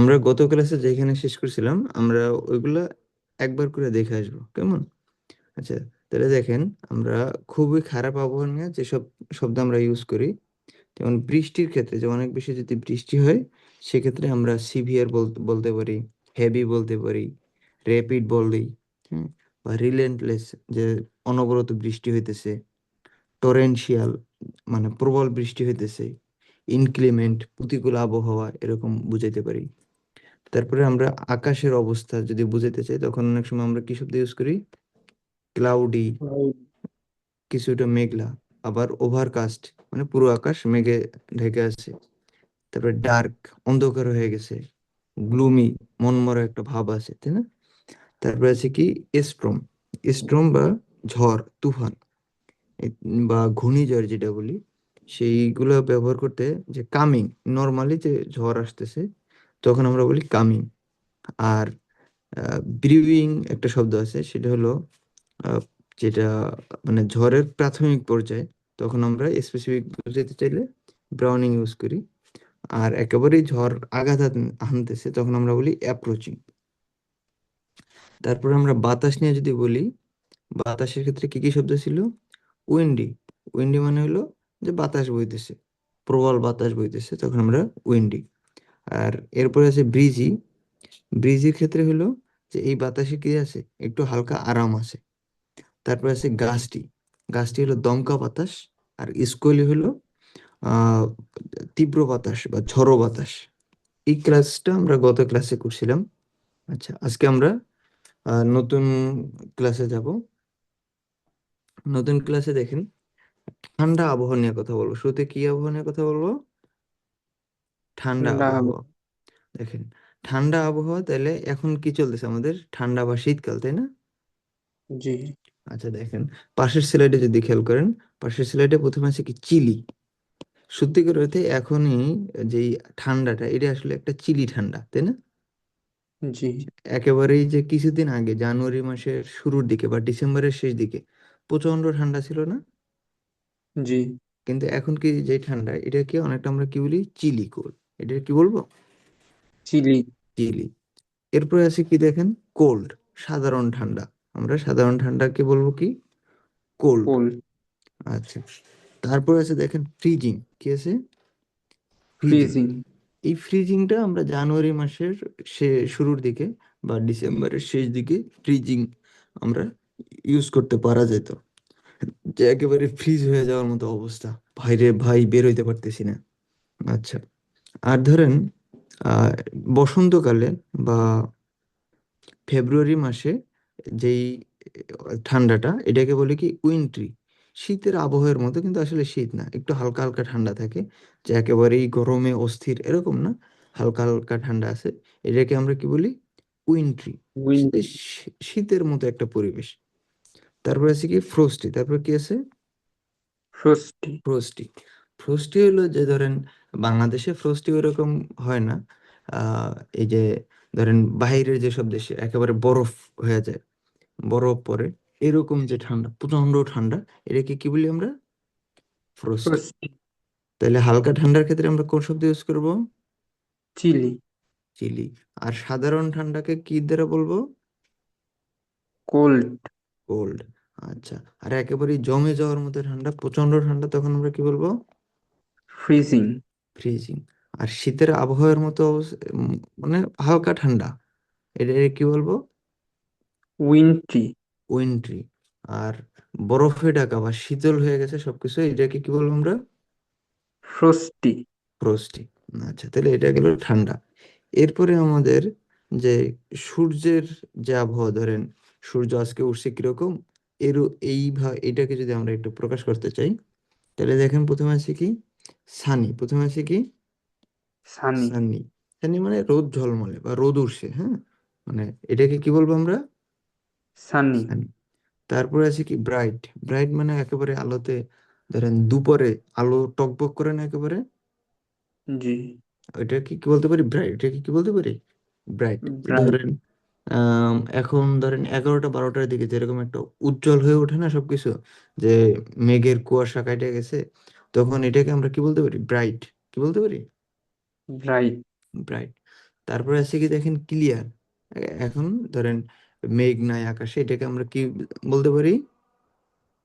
আমরা গত ক্লাসে যেখানে শেষ করছিলাম, আমরা ওইগুলা একবার করে দেখে আসব, কেমন? আচ্ছা তাহলে দেখেন, আমরা খুবই খারাপ আবহাওয়া নিয়ে যেসব শব্দ আমরা ইউজ করি, যেমন বৃষ্টির ক্ষেত্রে, যে অনেক বেশি যদি বৃষ্টি হয়, সেক্ষেত্রে আমরা সিভিয়ার বলতে পারি হেভি বলতে পারি র্যাপিড বলি, হুম, বা রিলেন্টলেস যে অনবরত বৃষ্টি হইতেছে টরেনশিয়াল মানে প্রবল বৃষ্টি হইতেছে ইনক্লিমেন্ট প্রতিকূল আবহাওয়া এরকম বুঝাইতে পারি। তারপরে আমরা আকাশের অবস্থা যদি বুঝাইতে চাই, তখন অনেক সময় আমরা কি শব্দ ইউজ করি? ক্লাউডি কিছুটা মেঘলা, আবার ওভারকাস্ট মানে পুরো আকাশ মেঘে ঢেকে আছে। তারপরে ডার্ক অন্ধকার হয়ে গেছে গ্লুমি মনমরা একটা ভাব আছে, তাই না? তারপরে আছে কি? স্ট্রম স্ট্রম বা ঝড়, তুফান বা ঘূর্ণিঝড় যেটা বলি, সেইগুলো ব্যবহার করতে যে কামিং নর্মালি যে ঝড় আসতেছে তখন আমরা বলি কামিং। আর ব্রিউইং একটা শব্দ আছে, সেটা হলো যেটা মানে ঝড়ের প্রাথমিক পর্যায়ে তখন আমরা স্পেসিফিক বুঝাতে চাইলে ব্রাউনিং ইউজ করি। আর একেবারেই ঝড় আঘাত আনতেছে তখন আমরা বলি অ্যাপ্রোচিং তারপরে আমরা বাতাস নিয়ে যদি বলি, বাতাসের ক্ষেত্রে কি কি শব্দ ছিল? উইন্ডি উইন্ডি মানে হলো যে বাতাস বইতেছে, প্রবল বাতাস বইতেছে, তখন আমরা উইন্ডি আর এরপরে আছে ব্রিজি। ব্রিজির ক্ষেত্রে হলো যে এই বাতাসে কি আছে? একটু হালকা আরাম আছে। তারপরে আছে গাছটি। গাছটি হলো দমকা বাতাস আর স্কোলি হলো তীব্র বাতাস বা ঝড়ো বাতাস। এই ক্লাসটা আমরা গত ক্লাসে করছিলাম। আচ্ছা আজকে আমরা নতুন ক্লাসে যাব। নতুন ক্লাসে দেখেন, ঠান্ডা আবহাওয়া নিয়ে কথা বলব। শুরুতে কি আবহাওয়া নিয়ে কথা বলব? ঠান্ডা ঠান্ডা হবে আবহাওয়া। দেখেন ঠান্ডা আবহাওয়া তাহলে এখন কি চলতেছে আমাদের? ঠান্ডা বা শীতকাল তাই না? জি। আচ্ছা দেখেন পাশের স্লাইডে যদি খেয়াল করেন পাশের স্লাইডে প্রথমে আছে কি? চিলি। সত্যিকার অর্থে এখনই যেই ঠান্ডাটা এটা আসলে একটা চিলি ঠান্ডা তাই না? জি। একেবারেই যে কিছুদিন আগে জানুয়ারি মাসের শুরুর দিকে বা ডিসেম্বরের শেষ দিকে প্রচণ্ড ঠান্ডা ছিল না? জি। কিন্তু এখন কি যে ঠান্ডা এটা এটাকে অনেকটা আমরা কি বলি? চিলি কোল এটা কি বলব? চিলি। চিলি। এরপরে আছে কি দেখেন? কোল্ড সাধারণ ঠান্ডা। আমরা সাধারণ ঠান্ডাকে বলব কি? কোল্ড। আচ্ছা। তারপরে আছে দেখেন ফ্রিজিং। কি আছে? ফ্রিজিং। এই ফ্রিজিংটা আমরা জানুয়ারি মাসের সে শুরুর দিকে বা ডিসেম্বরের শেষ দিকে ফ্রিজিং আমরা ইউজ করতে পারা যেত। যে একেবারে ফ্রিজ হয়ে যাওয়ার মতো অবস্থা। ভাইরে ভাই বের হইতে পারতেছি না। আচ্ছা। আর ধরেন বসন্তকালে বা ফেব্রুয়ারি মাসে যেই ঠান্ডাটা এটাকে বলে কি উইন্ট্রি। শীতের আবহাওয়ার মতো কিন্তু আসলে শীত না একটু হালকা হালকা ঠান্ডা থাকে যে একেবারেই গরমে অস্থির এরকম না হালকা হালকা ঠান্ডা আছে এটাকে আমরা কি বলি? উইন্ট্রি। শীতের মতো একটা পরিবেশ। তারপরে আছে কি ফ্রোস্টি তারপর কি আছে? ফ্রোস্টি। ফ্রোস্টি। ফ্রোস্টি হলো যে ধরেন বাংলাদেশে ফ্রোস্টি ওরকম হয় না। আহ এই যে ধরেন বাইরের যেসব দেশে একেবারে বরফ হয়ে যায় বরফ পরে এরকম যে ঠান্ডা প্রচণ্ড ঠান্ডা এটাকে কি বলি আমরা? ফ্রোস্টি। তাহলে হালকা ঠান্ডার ক্ষেত্রে আমরা কোন শব্দ ইউজ করব? চিলি। চিলি। আর সাধারণ ঠান্ডাকে কি দ্বারা বলব? কোল্ড। কোল্ড। আচ্ছা আর একেবারে জমে যাওয়ার মতো ঠান্ডা প্রচণ্ড ঠান্ডা তখন আমরা কি বলব? ফ্রিজিং ফ্রিজিং আর শীতের আবহাওয়ার মতো মানে হালকা ঠান্ডা। এটা কি বলব? উইন্ট্রি উইন্ট্রি আর বরফে ঢাকা বা শীতল হয়ে গেছে সবকিছু এটাকে কি বলব আমরা? ফ্রস্টি ফ্রোস্টি আচ্ছা তাহলে এটা গেল ঠান্ডা। এরপরে আমাদের যে সূর্যের যে আবহাওয়া ধরেন সূর্য আজকে উঠছে কীরকম এর এই এটাকে যদি আমরা একটু প্রকাশ করতে চাই তাহলে দেখেন প্রথমে আছে কি? সানি প্রথমে আছে কি? সানি। সানি। সানি মানে রোদ ঝলমলে বা রোদ উঠছে হ্যাঁ? মানে এটাকে কি বলব আমরা? সানি। সানি। তারপরে আছে কি? ব্রাইট। ব্রাইট মানে একেবারে আলোতে ধরেন দুপুরে আলো টকবক করে না একেবারে? জি। এটা কি কি বলতে পারি? ব্রাইট। এটা কি কি বলতে পারি? ব্রাইট। Bright. ধরেন আম, এখন ধরেন এগারোটা বারোটার দিকে যেরকম একটা উজ্জ্বল হয়ে ওঠে না সবকিছু? যে মেঘের কুয়াশা কাটে গেছে তখন এটাকে আমরা কি বলতে পারি? ব্রাইট কি বলতে পারি? ব্রাইট ব্রাইট তারপরে আছে কি দেখেন? ক্লিয়ার এখন ধরেন মেঘ নাই আকাশে এটাকে আমরা কি বলতে পারি?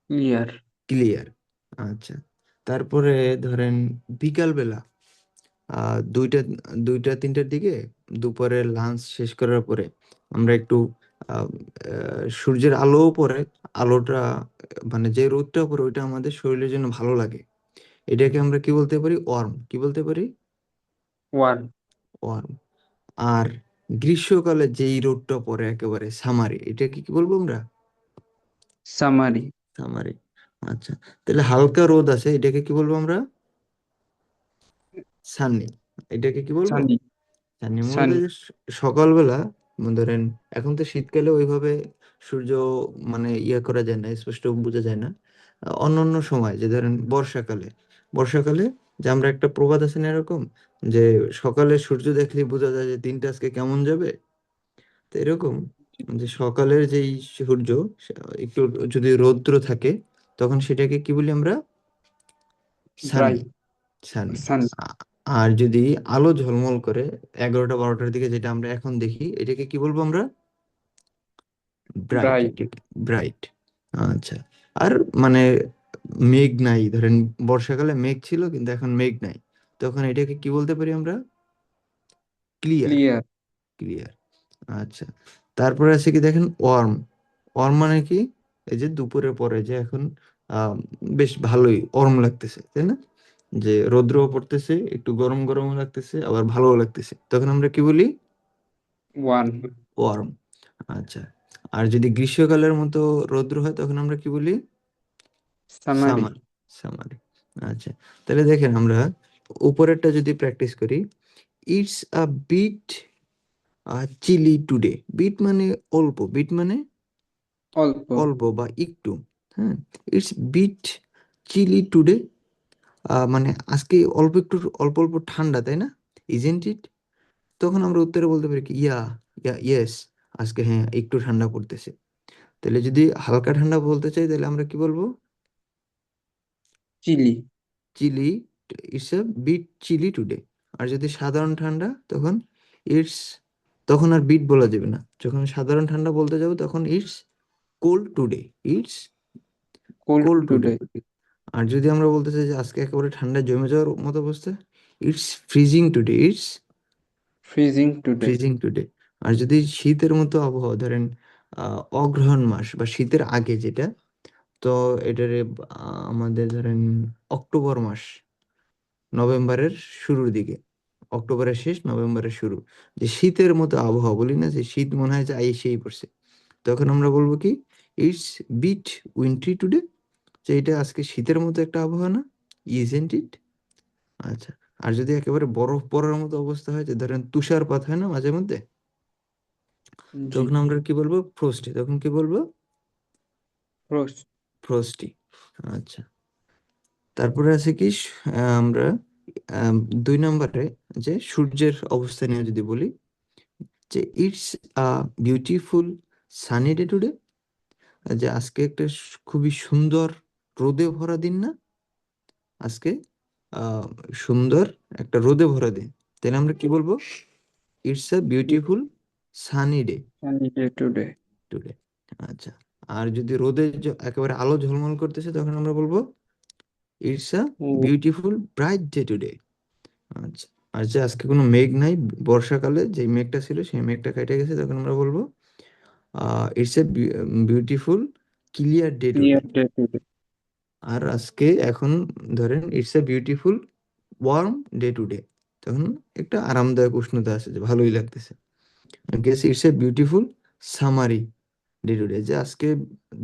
ক্লিয়ার ক্লিয়ার আচ্ছা। তারপরে ধরেন বিকাল বেলা আহ দুইটা দুইটা তিনটার দিকে দুপুরে লাঞ্চ শেষ করার পরে আমরা একটু সূর্যের আলোও পরে আলোটা মানে যে রোদটা পড়ে ওইটা আমাদের শরীরের জন্য ভালো লাগে। এটাকে আমরা কি বলতে পারি? ওয়ার্ম। কি বলতে পারি? One worm. আর গ্রীষ্মকালে যেই রোদটা পড়ে একেবারে সামারি এটাকে কি বলব আমরা? সামারি। সামারি। আচ্ছা তাহলে হালকা রোদ আছে এটাকে কি বলব আমরা? সানি এটাকে কি বলব? সানি সানি সকালবেলা ধরেন এখন তো শীতকালে ওইভাবে সূর্য মানে ইয়ে করা যায় না স্পষ্ট বোঝা যায় না। অন্যান্য সময় যে ধরেন বর্ষাকালে বর্ষাকালে যে আমরা একটা প্রবাদ আছে না এরকম? যে সকালে সূর্য দেখলে বোঝা যায় যে দিনটা আজকে কেমন যাবে? তো এরকম যে সকালের যেই সূর্য একটু যদি রৌদ্র থাকে তখন সেটাকে কি বলি আমরা? আর যদি আলো ঝলমল করে এগারোটা বারোটার দিকে যেটা আমরা এখন দেখি এটাকে কি বলব আমরা? ব্রাইট। ব্রাইট। আচ্ছা। আর মানে মেঘ নাই। ধরেন বর্ষাকালে মেঘ ছিল কিন্তু এখন মেঘ নাই। তখন এটাকে কি বলতে পারি আমরা? ক্লিয়ার ক্লিয়ার ক্লিয়ার আচ্ছা। তারপরে আছে কি দেখেন? ওয়ার্ম ওয়ার্ম মানে কি? এই যে দুপুরের পরে যে এখন বেশ ভালোই ওয়ার্ম লাগতেছে তাই না? যে রৌদ্র পড়তেছে একটু গরম গরম লাগতেছে আবার ভালো লাগতেছে। তখন আমরা কি বলি? ওয়ান ওয়ার্ম আচ্ছা। আর যদি গ্রীষ্মকালের মতো রৌদ্র হয় তখন আমরা কি বলি? সামারি সামার সামার আচ্ছা তাহলে দেখেন আমরা উপরেরটা যদি প্র্যাকটিস করি it's a bit chilly today bit মানে অল্প বিট মানে অল্প। অল্প বা একটু হ্যাঁ? ইটস বিট চিলি টুডে মানে আজকে অল্প একটু অল্প অল্প ঠান্ডা তাই না? ইজেন্ট ইট তখন আমরা উত্তরে বলতে পারি কি ইয়া ইয়া ইয়েস আজকে হ্যাঁ একটু ঠান্ডা পড়তেছে। তাহলে যদি হালকা ঠান্ডা বলতে চাই তাহলে আমরা কি বলব? Chilly. Chilly it's a bit chilly today আর যদি সাধারণ ঠান্ডা তখন ইটস তখন আর বিট বলা যাবে না। যখন সাধারণ ঠান্ডা বলতে যাব তখন it's cold today it's cold today আর যদি আমরা বলতে চাই যে আজকে একেবারে ঠান্ডা জমে যাওয়ার মতো অবস্থা it's freezing today it's freezing today freezing today আর যদি শীতের মতো আবহাওয়া ধরেন আহ, অগ্রহায়ণ মাস বা শীতের আগে যেটা তো এটারে আমাদের ধরেন অক্টোবর মাস নভেম্বরের শুরুর দিকে অক্টোবরের শেষ নভেম্বরের শুরু। যে শীতের মতো আবহাওয়া বলি না যে শীত মনে হয় যে আইসেই পড়ছে। তখন আমরা বলব কি ইটস বিট উইন্ট্রি টুডে যে এটা আজকে শীতের মতো একটা আবহাওয়া না ইজেন্ট ইট আচ্ছা আর যদি একেবারে বরফ পড়ার মতো অবস্থা হয় যে ধরেন তুষারপাত হয় না মাঝে মধ্যে? তখন আমরা কি বলব? ফ্রস্টি তখন কি বলব? ফ্রস্ট ফ্রস্টি আচ্ছা। তারপরে আছে কি আমরা দুই নম্বরে যে সূর্যের অবস্থা নিয়ে যদি বলি যে it's a beautiful sunny day today যে আজকে একটা খুবই সুন্দর রোদে ভরা দিন না? আজকে সুন্দর একটা রোদে ভরা দিন। তাহলে আমরা কি বলব? It's a beautiful sunny day. Sunny day today. Today. আচ্ছা। আর যদি রোদে একেবারে আলো ঝলমল করতেছে তখন আমরা বলব it's a beautiful bright day today আচ্ছা আর যে আজকে কোনো মেঘ নাই বর্ষাকালে যে মেঘটা ছিল সেই মেঘটা কেটে গেছে তখন আমরা বলব it's a beautiful clear day today day আর আজকে এখন ধরেন it's a beautiful warm day today তখন একটা আরামদায়ক উষ্ণতা আছে যে ভালোই লাগতেছে। Guess it's a beautiful summery day যে আজকে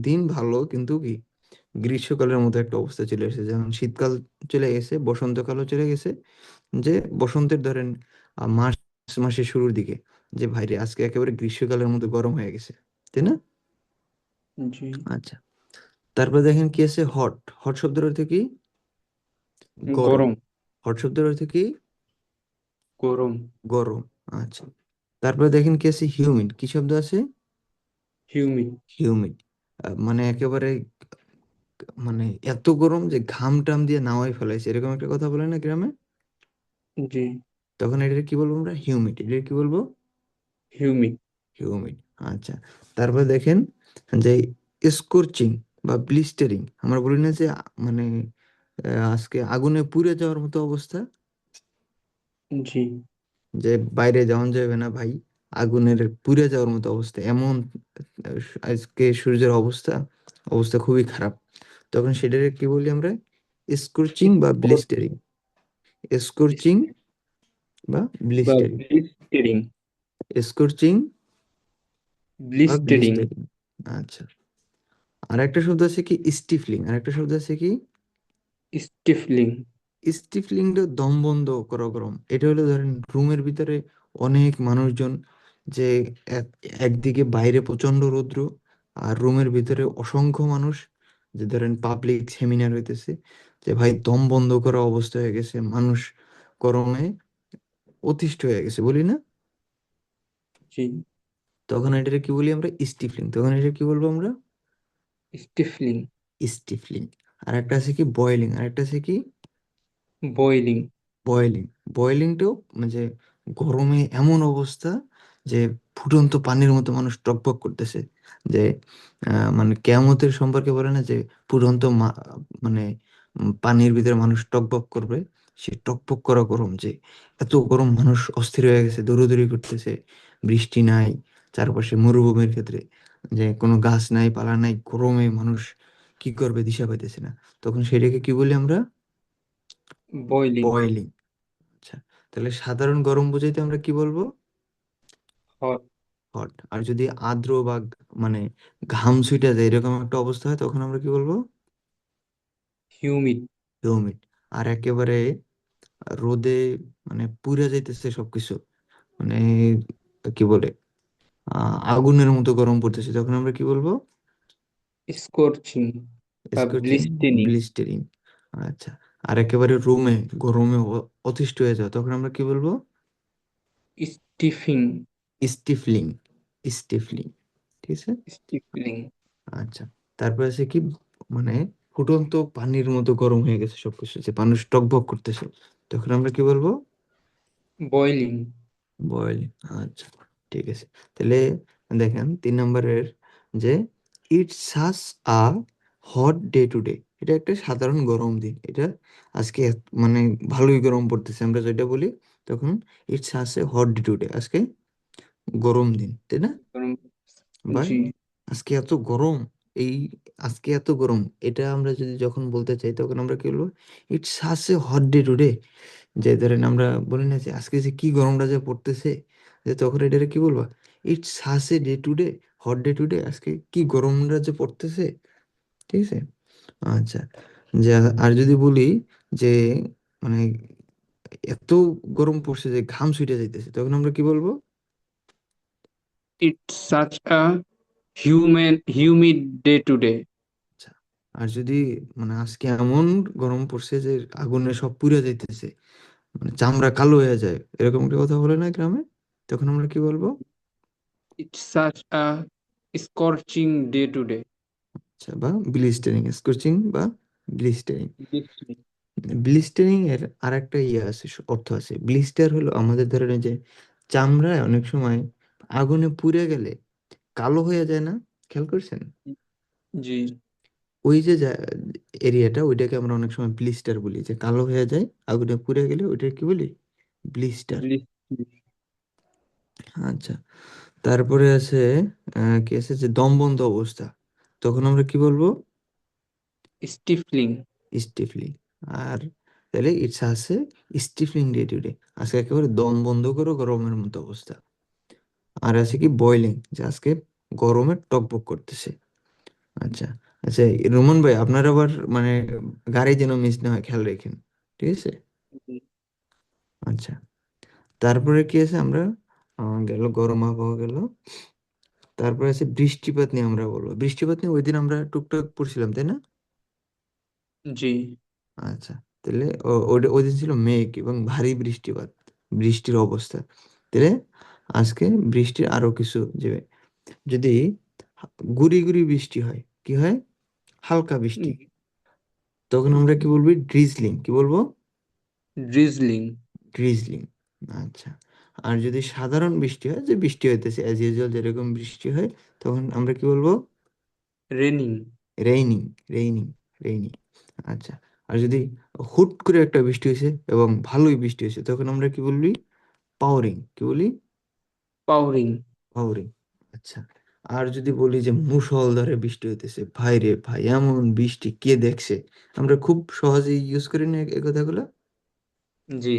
দিন ভালো কিন্তু কি গ্রীষ্মকালের মতো একটা অবস্থা চলে এসেছে। যেমন শীতকাল চলে গেছে বসন্তকালও চলে গেছে। যে বসন্তের ধরেন মার্চ মাসের শুরুর দিকে যে ভাইরে আজকে একেবারে গ্রীষ্মকালের মতো গরম হয়ে গেছে তাই না? আচ্ছা তারপর দেখেন কি আছে? হট হট শব্দের অর্থ কি? গরম। গরম। হট শব্দের অর্থ কি? গরম। গরম আচ্ছা। তারপরে দেখেন কি আছে? হিউমিড কি শব্দ আছে? হিউমিড হিউমিড মানে একেবারে মানে এত গরম যে ঘাম টাম দিয়ে নাওয়াই ফেলাইছে। এরকম একটা কথা বলে না গ্রামে? জি। তখন এটাকে কি বলব আমরা? হিউমিড এটাকে কি বলব? হিউমিড হিউমিড আচ্ছা। তারপর দেখেন যে স্কোরচিং বা ব্লিস্টারিং আমরা বলি না যে মানে আজকে আগুনে পুড়ে যাওয়ার মতো অবস্থা? জি। যে বাইরে যাওয়া যাবে না ভাই। আগুনের পুড়ে যাওয়ার মতো অবস্থা। এমন আজকে সূর্যের অবস্থা অবস্থা খুবই খারাপ। তখন সেটাকে কি বলি আমরা? স্কর্চিং বা ব্লিস্টারিং স্কর্চিং বা ব্লিস্টারিং স্কর্চিং ব্লিস্টারিং ব্লিস্টারিং আচ্ছা। আর একটা শব্দ আছে কি? স্টিফলিং আর একটা শব্দ আছে কি? স্টিফলিং স্টিফলিংটা দম বন্ধ করা গরম। এটা হলো ধরেন রুমের ভিতরে অনেক মানুষজন যে এক- একদিকে বাইরে প্রচণ্ড রৌদ্র আর রুমের ভিতরে অসংখ্য মানুষ যে ধরেন পাবলিক সেমিনার হইতেছে যে ভাই দম বন্ধ করা অবস্থা হয়ে গেছে মানুষ গরমে অতিষ্ঠ হয়ে গেছে বলি না? তখন এটাকে কি বলি আমরা? স্টিফলিং তখন এটা কি বলব আমরা? স্টিফলিং স্টিফলিং আর একটা আছে কি? বয়েলিং আর একটা আছে কি? বয়েলিং বয়েলিং বয়েলিংটাও মানে গরমে এমন অবস্থা যে ফুটন্ত পানির মতো মানুষ টকবক করতেছে যে আহ, মানে কেয়ামতের সম্পর্কে বলে না যে ফুটন্ত মানে পানির ভিতরে মানুষ টকবক করবে সে টকবক করা গরম যে এত গরম মানুষ অস্থির হয়ে গেছে দৌড়াদৌড়ি করতেছে বৃষ্টি নাই চারপাশে মরুভূমির ক্ষেত্রে যে কোনো গাছ নাই পালা নাই গরমে মানুষ কি করবে দিশা পাইতেছে না। তখন সেটাকে কি বলি আমরা? বয়েলিং বয়েলিং আচ্ছা তাহলে সাধারণ গরম বোঝাইতে আমরা কি বলব? হট হট আর যদি আর্দ্র বা মানে ঘাম ছুটে যায় এরকম একটা অবস্থা হয় তখন আমরা কি বলব? হিউমিড হিউমিড আর একেবারে রোদে মানে পুড়ে যাইতেছে সবকিছু। মানে কি বলে? আগুনের মতো গরম পড়তেছে। তখন আমরা কি বলব? স্কর্চিং বা ব্লিস্টারিং আচ্ছা। আর একেবারে রুমে গরমে অতিষ্ঠ হয়ে যাওয়া তখন আমরা কি বলব? স্টিফিং স্টিফলিং স্টিফলিং ঠিক আছে? স্টিফলিং। আচ্ছা তারপরে আছে কি? মানে ফুটন্ত পানির মতো গরম হয়ে গেছে সবকিছু যে মানুষ টকবক করতেছে। তখন আমরা কি বলব? বয়েলিং বয়েলিং আচ্ছা ঠিক আছে। তাহলে দেখেন তিন নম্বরের যে it such a hot day today এটা একটা সাধারণ গরম দিন। এটা আজকে মানে ভালোই গরম পড়তেছে। আমরা যেটা বলি তখন it's such a hot day today আজকে গরম দিন তাই না? ভাই আজকে এত গরম এই আজকে এত গরম এটা আমরা যদি যখন বলতে চাই তখন আমরা কি বলব? It's a hot day today যে ধরেন আমরা বলি না যে আজকে যে কি গরমটা যে পড়তেছে যে তখন এটা কি বলব? It's such a day today hot day today আজকে কি গরমটা যে পড়তেছে ঠিক আছে? আচ্ছা যে আর যদি বলি যে মানে এত গরম পড়ছে যে ঘাম ছুটে যাইতেছে তখন আমরা কি বলব? Such a human humid day today আচ্ছা আর যদি মানে আজকে এমন গরম পড়ছে যে আগুনে সব পুড়ে যাইতেছে মানে চামড়া কালো হয়ে যায় এরকম একটা কথা বলে না গ্রামে? তখন আমরা কি বলব? It's such a scorching day today আচ্ছা বা ব্লিস্টারিং স্কর্চিং বা ব্লিস্টারিং ব্লিস্টারিং এর আর একটা ইয়ে আছে অর্থ আছে। ব্লিস্টার হলো আমাদের ধরেন যে চামড়ায় অনেক সময় আগুনে পুড়ে গেলে কালো হয়ে যায় না? খেয়াল করছেন? জি। ওই যে এরিয়াটা ওইটাকে আমরা অনেক সময় ব্লিস্টার বলি যে কালো হয়ে যায় আগুনে পুড়ে গেলে ওইটা কি বলি? ব্লিস্টার। আচ্ছা তারপরে আছে কি আছে? যে দমবন্ধ অবস্থা তখন আমরা কি বলব? স্টিফলিং। স্টিফলিং। আর তাহলে ইটস আছে স্টিফলিং ডে টু ডে আজকে একেবারে দম বন্ধ করো গরমের মতো অবস্থা। আর আছে কি বয়লিং যে আজকে গরমে টকবক করতেছে। আচ্ছা আচ্ছা রোমন ভাই আপনার আবার মানে গাড়ি যেন মিস না হয় খেয়াল রাখেন ঠিক আছে? আচ্ছা তারপরে কি আছে আমরা? গেল গরম আবহাওয়া গেল। তারপরে আছে বৃষ্টিপাত নিয়ে আমরা বলব। বৃষ্টিপাত নিয়ে ওই দিন আমরা টুকটাক পড়ছিলাম তাই না? জি। আচ্ছা তাহলে ওই দিন ছিল মেঘ এবং ভারী বৃষ্টিপাত বৃষ্টির অবস্থা। তাহলে আজকে বৃষ্টির আরও কিছু যে যদি গুড়ি গুড়ি বৃষ্টি হয় কি হয়? হালকা বৃষ্টি। তখন আমরা কি বলব? ড্রিজলিং। কি বলব? ড্রিজলিং। ড্রিজলিং। আচ্ছা। আর যদি সাধারণ বৃষ্টি হয় যে বৃষ্টি হইতেছে অ্যাজ ইউজুয়াল যেরকম বৃষ্টি হয় তখন আমরা কি বলব? রেনিং রেইনিং রেইনিং রেইনিং আচ্ছা। আর যদি হুট করে একটা বৃষ্টি হয়েছে এবং ভালোই বৃষ্টি হয়েছে তখন আমরা কি বলবি? পাওয়ারিং কি বলি? পাউরিং। পাওয়ারিং আচ্ছা। আর যদি বলি যে মুষলধারে বৃষ্টি হইতেছে ভাই রে ভাই এমন বৃষ্টি কে দেখছে? আমরা খুব সহজেই ইউজ করি না এই কথাগুলো? জি।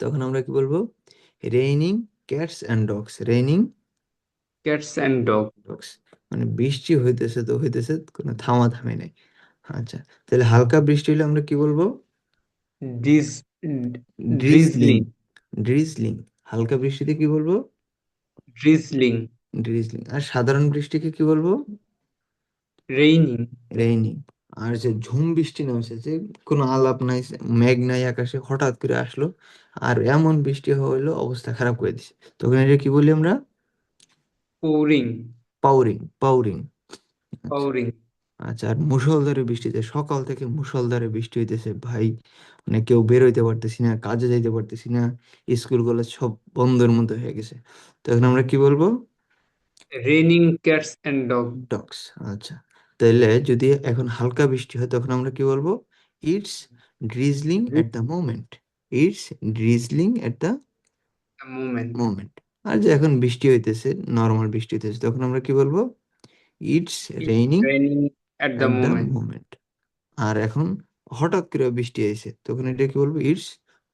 তখন আমরা কি বলব? Raining cats and dogs raining cats and dog dogs মানে বৃষ্টি হইতেছে তো হইতেছে কোনো থামা থামে নেই। আচ্ছা তাহলে হালকা বৃষ্টি হলে আমরা কি বলব? ড্রিজলিং ড্রিজলিং হালকা বৃষ্টিতে কি বলব? ড্রিজলিং ড্রিজলিং আর সাধারণ বৃষ্টিকে কি বলব? রেইনিং রেইনিং আর যে ঝুম বৃষ্টি নামছে যে কোনো আলাপ নাই মেঘ নাই আকাশে হঠাৎ করে আসলো আর এমন বৃষ্টি হলো অবস্থা খারাপ করে দিছে। তখন এটা কি বলি আমরা? পৌরিং পাউরিং পাউরিং পাউরিং আচ্ছা আর মুষলধারে বৃষ্টিতে সকাল থেকে মুষলধারে বৃষ্টি হইতেছে ভাই। মানে কেউ বের হইতে পারতেছি না কাজে যাইতে পারতেছি না স্কুল কলেজ সব বন্ধের মতো হয়ে গেছে। তখন আমরা কি বলব? Raining cats and dog dogs আচ্ছা। তাহলে যদি এখন হালকা বৃষ্টি হয় তখন আমরা কি বলব? It's drizzling at the moment it's drizzling at the movement moment আর যে এখন বৃষ্টি হইতেছে নর্মাল বৃষ্টি হইতেছে তখন আমরা কি বলব? It's raining raining at the moment আর এখন হঠাৎ করে বৃষ্টি আইছে তখন এটা কি বলব? It's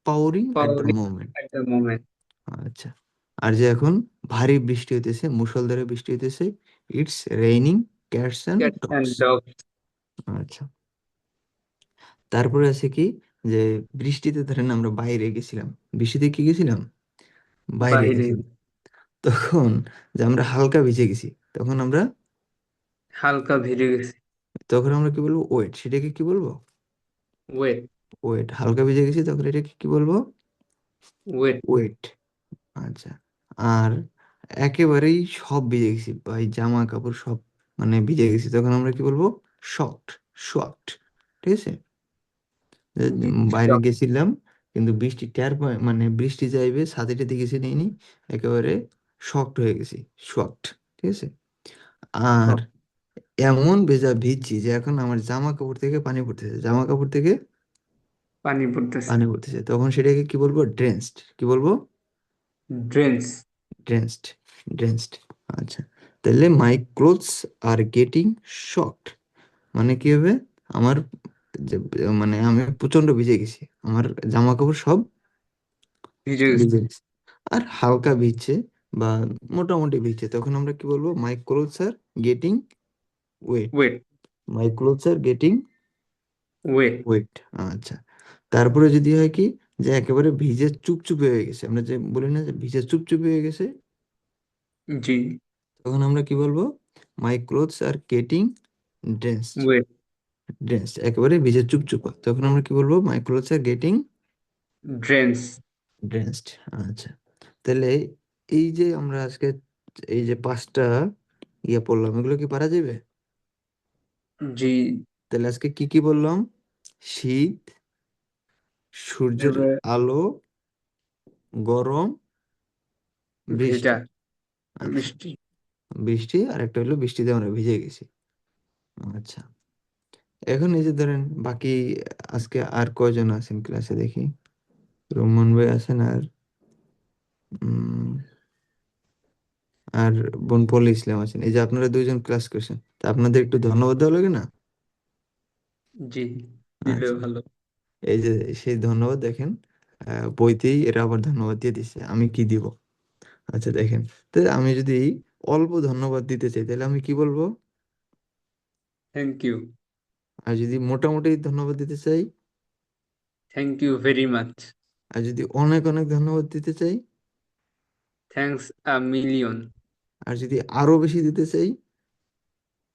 pouring at the pouring moment at the moment আচ্ছা। আর যে এখন ভারী বৃষ্টি হইতেছে মুষলধারে বৃষ্টি হইতেছে it's raining cats and cats and dogs dog আচ্ছা। তারপরে আছে কি? যে বৃষ্টিতে ধরেন আমরা বাইরে গেছিলাম। বৃষ্টিতে কি গেছিলাম? বাইরে বাইরে। গেছিলাম। তখন যে আমরা হালকা ভিজে গেছি তখন আমরা হালকা ভিজে গেছে। তখন আমরা কি বলব? ওয়েট সেটাকে কি বলব? ওয়েট ওয়েট হালকা ভিজে গেছি তখন এটাকে কি বলব? ওয়েট ওয়েট আচ্ছা। আর একেবারেই সব ভিজে গেছি ভাই জামা কাপড় সব মানে ভিজে গেছি তখন আমরা কি বলব? শকড শকড ঠিক আছে? বাইরে গেছিলাম কিন্তু বৃষ্টি টের মানে বৃষ্টি যাইবে ছাতিটা দেখেছি নেইনি একেবারে শকড হয়ে গেছি শকড ঠিক আছে? আর এমন ভেজা ভিজছি যে এখন আমার জামা কাপড় থেকে পানি পড়তেছে। জামা কাপড় থেকে পানি পড়তেছে। পানি পড়তেছে। তখন সেটাকে কি বলব? ড্রেন্সড কি বলব? ড্রেন্স ড্রেন্সড ড্রেন্সড আচ্ছা। তাহলে my clothes are getting soaked মানে কি হবে? আমার মানে আমি প্রচণ্ড ভিজে গেছি। আমার জামা কাপড় সব ভিজে গেছে। আর হালকা ভিজছে বা মোটামুটি ভিজছে। তখন আমরা কি বলব? My clothes are getting wet wet my clothes are getting wet wet আচ্ছা। তারপরে যদি হয় কি? যে একেবারে ভিজে চুপচুপে হয়ে গেছে। আমরা যে বলি না যে ভিজে চুপচুপে হয়ে গেছে? জি। তখন আমরা কি বলব? My clothes are getting drenched wet drenched একেবারে ভিজে চুপচুপা। তখন আমরা কি বলব? My clothes are getting drench drenched আচ্ছা। তাহলে এই যে আমরা আজকে এই যে পাঁচটা ইয়ে পড়লাম এগুলো কি পারা যাবে? জি তাহলে আজকে কি কি বললাম? শীত সূর্যের এবার আলো গরম বৃষ্টি। ভেজা আচ্ছা। বৃষ্টি। বৃষ্টি আর একটা হলো বৃষ্টিতে আমরা ভিজে গেছি। আচ্ছা। এখন এই যে ধরেন বাকি আজকে আর কয়জন আছেন ক্লাসে দেখি? রোমন ভাই আছেন আর উম, আর বনপল ইসলাম আছেন এই যে আপনারা দুইজন ক্লাস করছেন তা আপনাদের একটু ধন্যবাদ দেওয়া লাগে না? জি দিলে আচ্ছা। ভালো। এই যে সেই ধন্যবাদ দেখেন বইতেই এরা আবার ধন্যবাদ দিয়ে দিচ্ছে আমি কি দিব? আচ্ছা দেখেন তো আমি যদি অল্প ধন্যবাদ দিতে চাই তাহলে আমি কি বলব? থ্যাংক ইউ আর যদি মোটামুটি ধন্যবাদ দিতে চাই? থ্যাংক ইউ ভেরি মাচ আর যদি অনেক অনেক ধন্যবাদ দিতে চাই? থ্যাংকস আ মিলিয়ন আর যদি আরও বেশি দিতে চাই?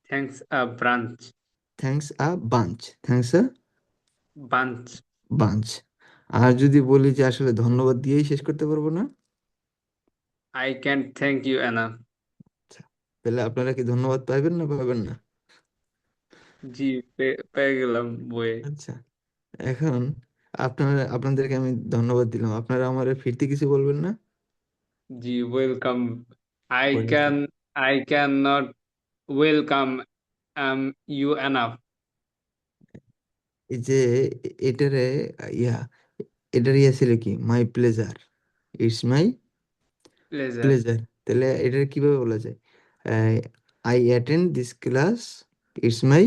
Thanks a branch thanks a bunch thanks a bunch bunch আর যদি বলি যে আসলে ধন্যবাদ দিয়েই শেষ করতে পারব না? I can thank you enough তাহলে আপনারা কি ধন্যবাদ পাইবেন না পাবেন না? জি পেয়ে গেলাম বইয়ে। আচ্ছা এখন আপনার আপনাদেরকে আমি ধন্যবাদ দিলাম। আপনারা আমার ফিরতে কিছু বলবেন না? জি welcome I Welcome. Can I can not welcome um you enough. এই যে এটারে ইয়া এটার ইয়া ছিল কি my pleasure it's my pleasure. Pleasure তাহলে এটার কীভাবে বলা যায়? I attend this class it's my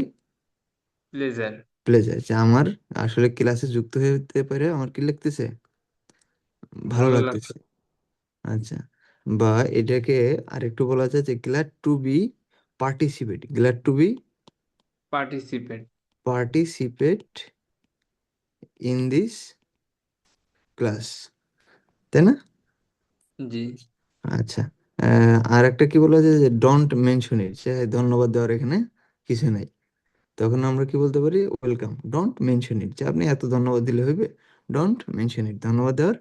pleasure. Pleasure যে আমার আসলে ক্লাসে যুক্ত হতে পারে আমার কি লাগতেছে? ভালো ভালো লাগতেছে। আচ্ছা। বা এটাকে আরেকটু বলা যায় যে glad to be participate glad to be participate participate in this class তাই না? জি। আচ্ছা আর একটা কি বলা যায় যে ডোন্ট মেনশন ইট যে ধন্যবাদ দেওয়ার এখানে কিছু নাই। তখন আমরা কি বলতে পারি? ওয়েলকাম ডোন্ট মেনশন ইট যে আপনি এত ধন্যবাদ দিলে হইবে ডোন্ট মেনশন ইট ধন্যবাদ দেওয়ার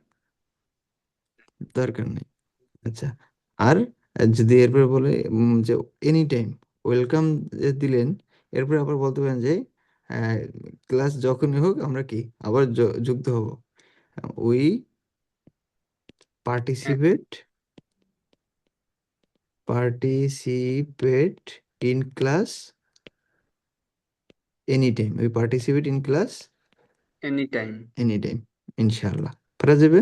দরকার নেই। আচ্ছা। আর যদি এরপরে বলে যে এনি টাইম ওয়েলকাম দিলেন এরপরে আবার বলতে পারেন যে ক্লাস যখনই হোক আমরা কি আবার যুক্ত হব। We participate participate in class any time class participate in class any time any time ইনশাআল্লাহ। পারা যাবে।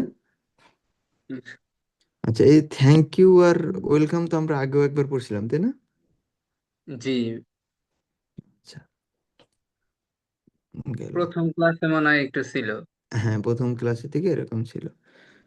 আচ্ছা এই থ্যাংক ইউ আর ওয়েলকাম তো আমরা আগেও একবার পড়ছিলাম তাই না? জি। আচ্ছা। গেল। প্রথম ক্লাসে মনে হয় একটু ছিল। হ্যাঁ প্রথম ক্লাসে থেকে এরকম ছিল।